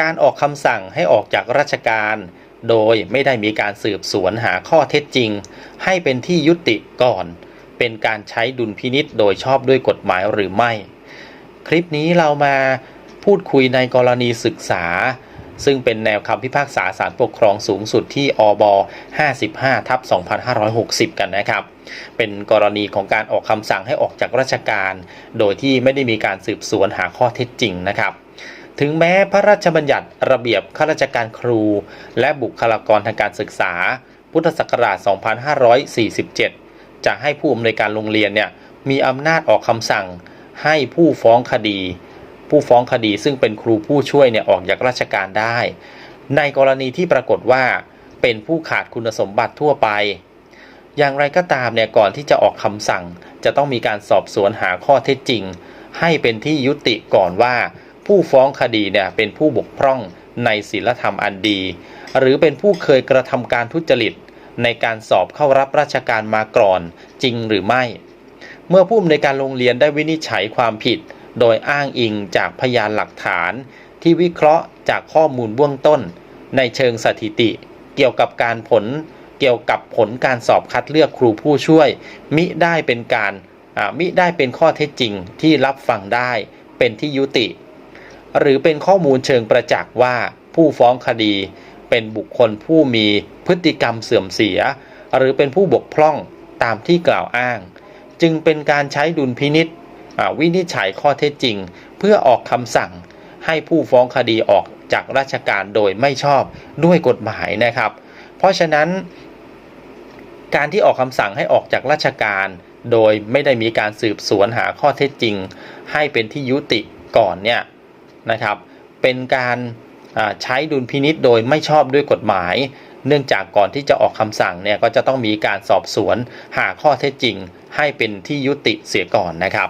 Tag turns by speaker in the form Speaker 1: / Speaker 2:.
Speaker 1: การออกคำสั่งให้ออกจากราชการ โดยไม่ได้มีการสืบสวนหาข้อเท็จจริง ให้เป็นที่ยุติก่อน เป็นการใช้ดุลพินิษโดยชอบด้วยกฎหมายหรือไม่ คลิปนี้เรามาพูดคุยในกรณีศึกษา ซึ่งเป็นแนวคำพิพากษาศาลปกครองสูงสุดที่อบ55ทับ2560 กันนะครับ เป็นกรณีของการออกคำสั่งให้ออกจากราชการ โดยที่ไม่ได้มีการสืบสวนหาข้อเท็จจริงนะครับ ถึงแม้พระราชบัญญัติระเบียบข้าราชการครู และบุคลากรทางการศึกษา พุทธศักราช 2547 จะให้ผู้อำนวยการโรงเรียนเนี่ยมีอำนาจออกคำสั่งให้ผู้ฟ้องคดี ผู้ฟ้องคดีซึ่งเป็นครูผู้ช่วยเนี่ยออกจากราชการได้ ในกรณีที่ปรากฏว่าเป็นผู้ขาดคุณสมบัติทั่วไป อย่างไรก็ตามเนี่ยก่อนที่จะออกคำสั่ง จะต้องมีการสอบสวนหาข้อเท็จจริง ให้เป็นที่ยุติก่อนว่า ผู้ฟ้องคดีเนี่ยเป็นผู้บกพร่องในศีลธรรมอันดี หรือเป็นผู้เคยกระทำการทุจริต ในการสอบเข้ารับราชการมาก่อนจริงหรือไม่ เมื่อผู้อำนวยการโรงเรียนได้วินิจฉัยความผิด โดยอ้างอิงจากพยานหลักฐาน ที่วิเคราะห์จากข้อมูลเบื้องต้น ในเชิงสถิติ เกี่ยวกับการผลเกี่ยวกับผลการสอบคัดเลือกครูผู้ช่วย มิได้เป็นการมิได้เป็นข้อเท็จจริงที่รับฟังได้เป็นที่ยุติ หรือเป็นข้อมูลเชิงประจักษ์ว่าผู้ฟ้องคดี เป็นบุคคลผู้มีพฤติกรรมเสื่อมเสีย หรือเป็นผู้บกพร่องตามที่กล่าวอ้าง จึงเป็นการใช้ดุลพินิษวินิจฉัยข้อเท็จจริง เพื่อออกคำสั่งให้ผู้ฟ้องคดีออกจากราชการโดยไม่ชอบด้วยกฎหมายนะครับ เพราะฉะนั้นการที่ออกคำสั่งให้ออกจากราชการ โดยไม่ได้มีการสืบสวนหาข้อเท็จจริง ให้เป็นที่ยุติก่อนเนี่ย นะครับ เป็นการใช้ดุลพินิษโดยไม่ชอบด้วยกฎหมาย เนื่องจากก่อนที่จะออกคำสั่งเนี่ยก็จะต้องมีการสอบสวนหาข้อเท็จจริง ให้เป็นที่ยุติเสียก่อนนะครับ